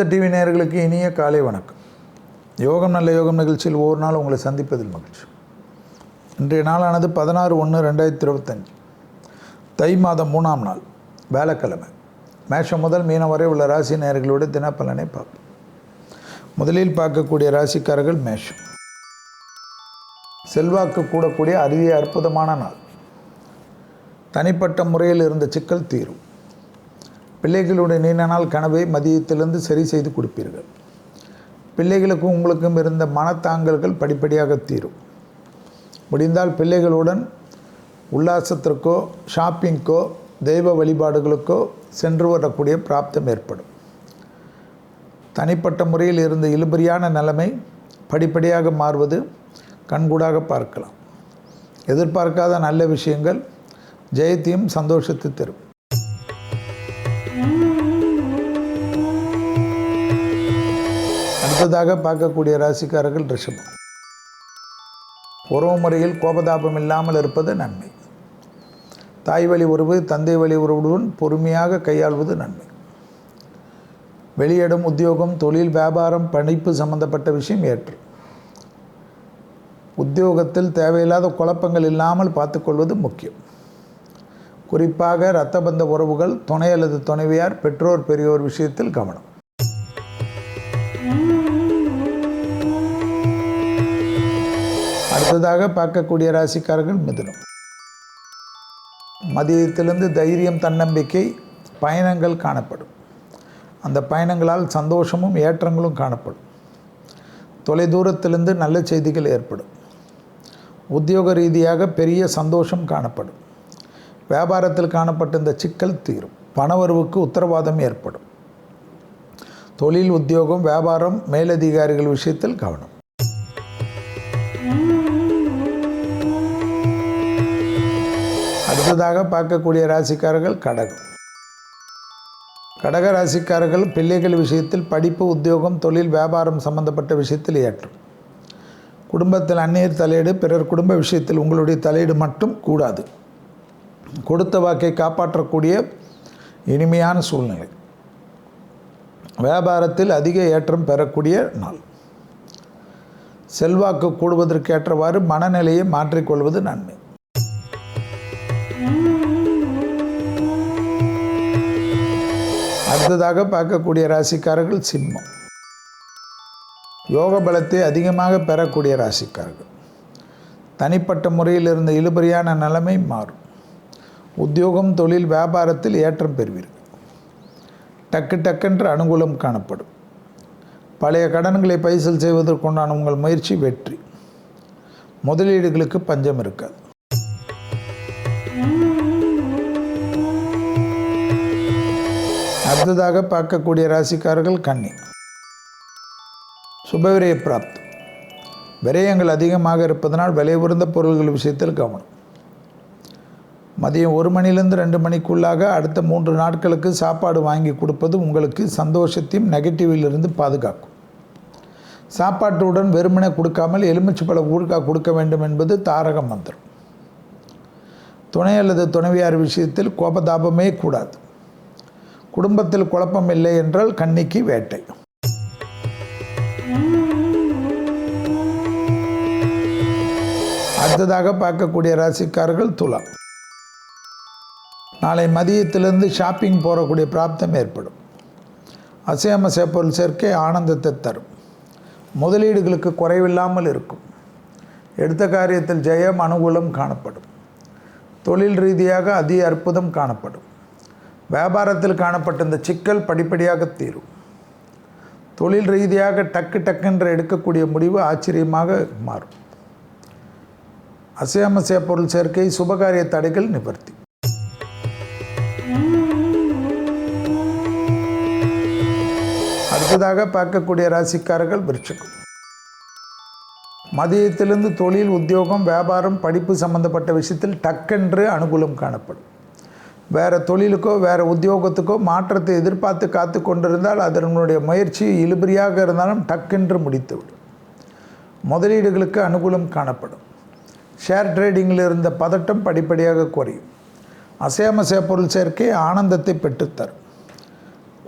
ஆனந்த TV நேயர்களுக்கு இனிய காலை வணக்கம். யோகம் நல்ல யோகம் நிகழ்ச்சியில் ஒவ்வொரு நாள் உங்களை சந்திப்பதில் மகிழ்ச்சி. இன்றைய நாளானது பதினாறு ஒன்று ரெண்டாயிரத்தி இருபத்தஞ்சி. தை மாதம் மூணாம் நாள் வேலைக்கிழமை. மேஷம் முதல் மீனம் வரை உள்ள ராசி நேயர்களோட தினப்பலனை பார்ப்போம். முதலில் பார்க்கக்கூடிய ராசிக்காரர்கள் மேஷம். செல்வாக்கு கூடக்கூடிய அரிய அற்புதமான நாள். தனிப்பட்ட முறையில் இருந்த சிக்கல் தீரும். பிள்ளைகளுடைய நீண்ட நாள் கனவை மதியத்திலிருந்து சரி செய்து கொடுப்பீர்கள். பிள்ளைகளுக்கும் உங்களுக்கும் இருந்த மனத்தாங்கல்கள் படிப்படியாக தீரும். முடிந்தால் பிள்ளைகளுடன் உல்லாசத்திற்கோ ஷாப்பிங்க்கோ தெய்வ வழிபாடுகளுக்கோ சென்று வரக்கூடிய பிராப்தம் ஏற்படும். தனிப்பட்ட முறையில் இருந்த இழுபறியான நிலைமை படிப்படியாக மாறுவது கண்கூடாக பார்க்கலாம். எதிர்பார்க்காத நல்ல விஷயங்கள் ஜெயத்தையும் சந்தோஷத்தை தரும். அடுத்ததாக பார்க்கக்கூடிய ராசிக்காரர்கள் ரிஷபம். உறவு முறையில் கோபதாபம் இல்லாமல் இருப்பது நன்மை. தாய் வழி உறவு தந்தை வழி உறவுடன் பொறுமையாக கையாள்வது நன்மை. வெளியிடம் உத்தியோகம் தொழில் வியாபாரம் பணிப்பு சம்பந்தப்பட்ட விஷயம் ஏற்று. உத்தியோகத்தில் தேவையில்லாத குழப்பங்கள் இல்லாமல் பார்த்துக்கொள்வது முக்கியம். குறிப்பாக இரத்த பந்த உறவுகள் துணை அல்லது துணைவியார் பெற்றோர் பெரியோர் விஷயத்தில் கவனம். அடுத்ததாக பார்க்கக்கூடிய ராசிக்காரர்கள் மிதுனம். மதியத்திலிருந்து தைரியம் தன்னம்பிக்கை பயணங்கள் காணப்படும். அந்த பயணங்களால் சந்தோஷமும் ஏற்றங்களும் காணப்படும். தொலைதூரத்திலிருந்து நல்ல செய்திகள் ஏற்படும். உத்தியோக ரீதியாக பெரிய சந்தோஷம் காணப்படும். வியாபாரத்தில் காணப்பட்ட இந்த சிக்கல் தீரும். பணவரவுக்கு உத்தரவாதம் ஏற்படும். தொழில் உத்தியோகம் வியாபாரம் மேலதிகாரிகள் விஷயத்தில் கவனம். அடுத்ததாக பார்க்கக்கூடிய ராசிக்காரர்கள் கடகம். கடக ராசிக்காரர்கள் பிள்ளைகள் விஷயத்தில் படிப்பு உத்தியோகம் தொழில் வியாபாரம் சம்பந்தப்பட்ட விஷயத்தில் ஏற்றும். குடும்பத்தில் அந்நியர் தலையீடு பிறர் குடும்ப விஷயத்தில் உங்களுடைய தலையீடு மட்டும் கூடாது. கொடுத்த வாக்கை காப்பாற்றக்கூடிய இனிமையான சூழ்நிலை. வியாபாரத்தில் அதிக ஏற்றம் பெறக்கூடிய நாள். செல்வாக்கு கூடுவதற்கேற்றவாறு மனநிலையை மாற்றிக்கொள்வது நன்மை. அடுத்ததாக பார்க்கக்கூடிய ராசிக்காரர்கள் சிம்மம். யோக பலத்தை அதிகமாக பெறக்கூடிய ராசிக்காரர்கள். தனிப்பட்ட முறையில் இருந்த இழுபறியான நிலைமை மாறும். உத்தியோகம் தொழில் வியாபாரத்தில் ஏற்றம் பெறுவீர்கள். டக்கு டக்கென்று அனுகூலம் காணப்படும். பழைய கடன்களை பைசல் செய்வதற்குண்டான உங்கள் முயற்சி வெற்றி. முதலீடுகளுக்கு பஞ்சம் இருக்காது அடுத்ததாக பார்க்கக்கூடிய ராசிக்காரர்கள் கன்னி. சுபவிரய பிராப்தம் விரயங்கள் அதிகமாக இருப்பதனால் விலை உயர்ந்த பொருள்கள் விஷயத்தில் கவனம். மதியம் ஒரு மணிலேருந்து ரெண்டு மணிக்குள்ளாக அடுத்த மூன்று நாட்களுக்கு சாப்பாடு வாங்கி கொடுப்பது உங்களுக்கு சந்தோஷத்தையும் நெகட்டிவிலிருந்து பாதுகாக்கும். சாப்பாட்டுடன் வெறுமனை கொடுக்காமல் எலுமிச்சைப்பழ ஊறுகாய் கொடுக்க வேண்டும் என்பது தாரக மந்திரம். துணை அல்லது துணைவியார் விஷயத்தில் கோபதாபமே கூடாது. குடும்பத்தில் குழப்பம் இல்லை என்றால் கண்ணிக்கு வேட்டை. அடுத்ததாக பார்க்கக்கூடிய ராசிக்காரர்கள் துலா நாளை மதியத்திலிருந்து ஷாப்பிங் போகக்கூடிய பிராப்தம் ஏற்படும். அசையம சேப்பொருள் சேர்க்கை ஆனந்தத்தை தரும். முதலீடுகளுக்கு குறைவில்லாமல் இருக்கும். எடுத்த காரியத்தில் ஜெயம் அனுகூலம் காணப்படும். தொழில் ரீதியாக அதி அற்புதம் காணப்படும். வியாபாரத்தில் காணப்பட்ட இந்த சிக்கல் படிப்படியாக தீரும். தொழில் ரீதியாக டக்கு டக்குன்ற எடுக்கக்கூடிய முடிவு ஆச்சரியமாக மாறும். அசையாமசைய பொருள் சேர்க்கை சுபகாரிய தடைகள் நிவர்த்தி. அடுத்ததாக பார்க்கக்கூடிய ராசிக்காரர்கள் விருட்சகம் மதியத்திலிருந்து தொழில் உத்தியோகம் வியாபாரம் படிப்பு சம்பந்தப்பட்ட விஷயத்தில் டக்கென்று அனுகூலம் காணப்படும். வேறு தொழிலுக்கோ வேறு உத்தியோகத்துக்கோ மாற்றத்தை எதிர்பார்த்து காத்து கொண்டிருந்தால் அதனுடைய முயற்சி இழுபறியாக இருந்தாலும் டக்கென்று முடித்துவிடும். முதலீடுகளுக்கு அனுகூலம் காணப்படும். ஷேர் ட்ரேடிங்கில் இருந்த பதட்டம் படிப்படியாக குறையும். அசையாமசைய பொருள் சேர்க்கை ஆனந்தத்தை பெற்றுத்தரும்.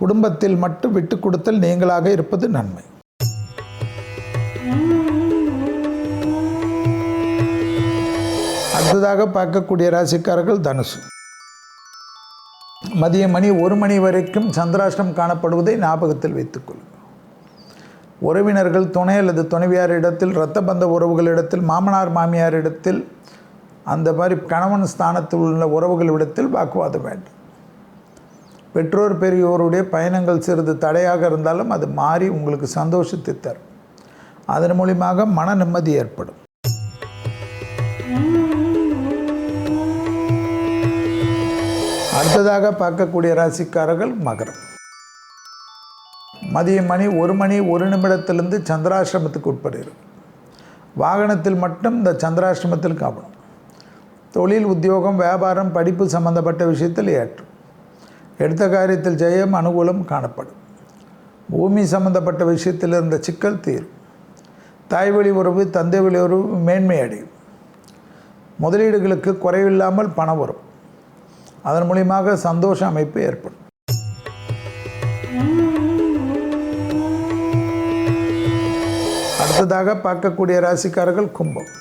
குடும்பத்தில் மட்டும் விட்டு கொடுத்தல் நீங்களாக இருப்பது நன்மை. அடுத்ததாக பார்க்கக்கூடிய ராசிக்காரர்கள் தனுசு. மதிய மணி ஒரு மணி வரைக்கும் சந்திராஷ்டம் காணப்படுவதை ஞாபகத்தில் வைத்துக்கொள்ளும் உறவினர்கள் துணை அல்லது துணைவியார் இடத்தில் இரத்த பந்த உறவுகளிடத்தில் மாமனார் மாமியார் இடத்தில் அந்த மாதிரி கணவன் ஸ்தானத்தில் உள்ள உறவுகளிடத்தில் வாக்குவாதம் வேண்டும். பெற்றோர் பெரியோருடைய பயணங்கள் சிறிது தடையாக இருந்தாலும் அது மாறி உங்களுக்கு சந்தோஷத்தை தரும். அதன் மூலியமாக மன நிம்மதி ஏற்படும். அடுத்ததாக பார்க்கக்கூடிய ராசிக்காரர்கள் மகரம். மதிய மணி ஒரு மணி ஒரு நிமிடத்திலிருந்து சந்திராசிரமத்துக்கு உட்படுகிறது. வாகனத்தில் மட்டும் இந்த சந்திராசிரமத்தில் காப்பணும் தொழில் உத்தியோகம் வியாபாரம் படிப்பு சம்பந்தப்பட்ட விஷயத்தில் ஏற்றும். எடுத்த காரியத்தில் ஜெயம் அனுகூலம் காணப்படும். பூமி சம்பந்தப்பட்ட விஷயத்தில் இருந்த சிக்கல் தீரும். தாய்வழி உறவு தந்தை வழி உறவு மேன்மை அடையும். முதலீடுகளுக்கு குறைவில்லாமல் பணம் வரும். அதன் மூலியமாக சந்தோஷ அமைப்பு ஏற்படும். அடுத்ததாக பார்க்கக்கூடிய ராசிக்காரர்கள் கும்பம்.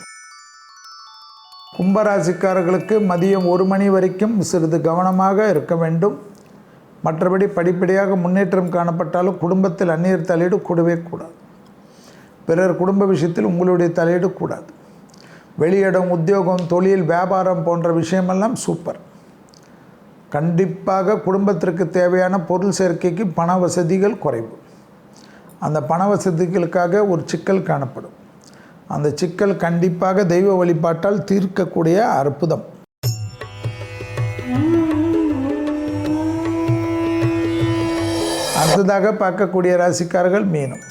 கும்ப ராசிக்காரர்களுக்கு மதியம் ஒரு மணி வரைக்கும் சிறிது கவனமாக இருக்க வேண்டும். மற்றபடி படிப்படியாக முன்னேற்றம் காணப்பட்டாலும் குடும்பத்தில் அந்நியர் தலையீடு கூடவே கூடாது. பிறர் குடும்ப விஷயத்தில் உங்களுடைய தலையீடு கூடாது. வெளியிடம் உத்தியோகம் தொழில் வியாபாரம் போன்ற விஷயமெல்லாம் சூப்பர். கண்டிப்பாக குடும்பத்திற்கு தேவையான பொருள் சேர்க்கைக்கு பண வசதிகள் குறைவு. அந்த பண வசதிகளுக்காக ஒரு சிக்கல் காணப்படும். அந்த சிக்கல் கண்டிப்பாக தெய்வ வழிபாட்டால் தீர்க்கக்கூடிய அற்புதம். அடுத்ததாக பார்க்கக்கூடிய ராசிக்காரர்கள் மீனம்.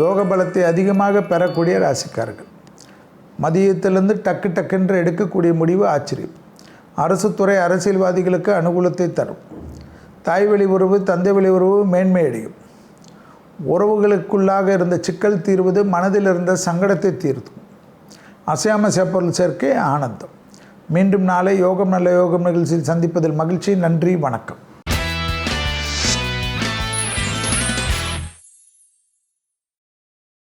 யோக பலத்தை அதிகமாக பெறக்கூடிய ராசிக்காரர்கள். மதியத்திலிருந்து டக்கு டக்குன்று எடுக்கக்கூடிய முடிவு ஆச்சரியம். அரசு துறை அரசியல்வாதிகளுக்கு அனுகூலத்தை தரும். தாய் வழி உறவு தந்தை வழி உறவு மேன்மை அடையும். உறவுகளுக்குள்ளாக இருந்த சிக்கல் தீர்வது மனதில் இருந்த சங்கடத்தை தீர்த்தும். அசையாம சேப்பொருள் சேர்க்கை ஆனந்தம். மீண்டும் நாளை யோகம் நல்ல யோகம் நிகழ்ச்சியில் சந்திப்பதில் மகிழ்ச்சி. நன்றி வணக்கம்.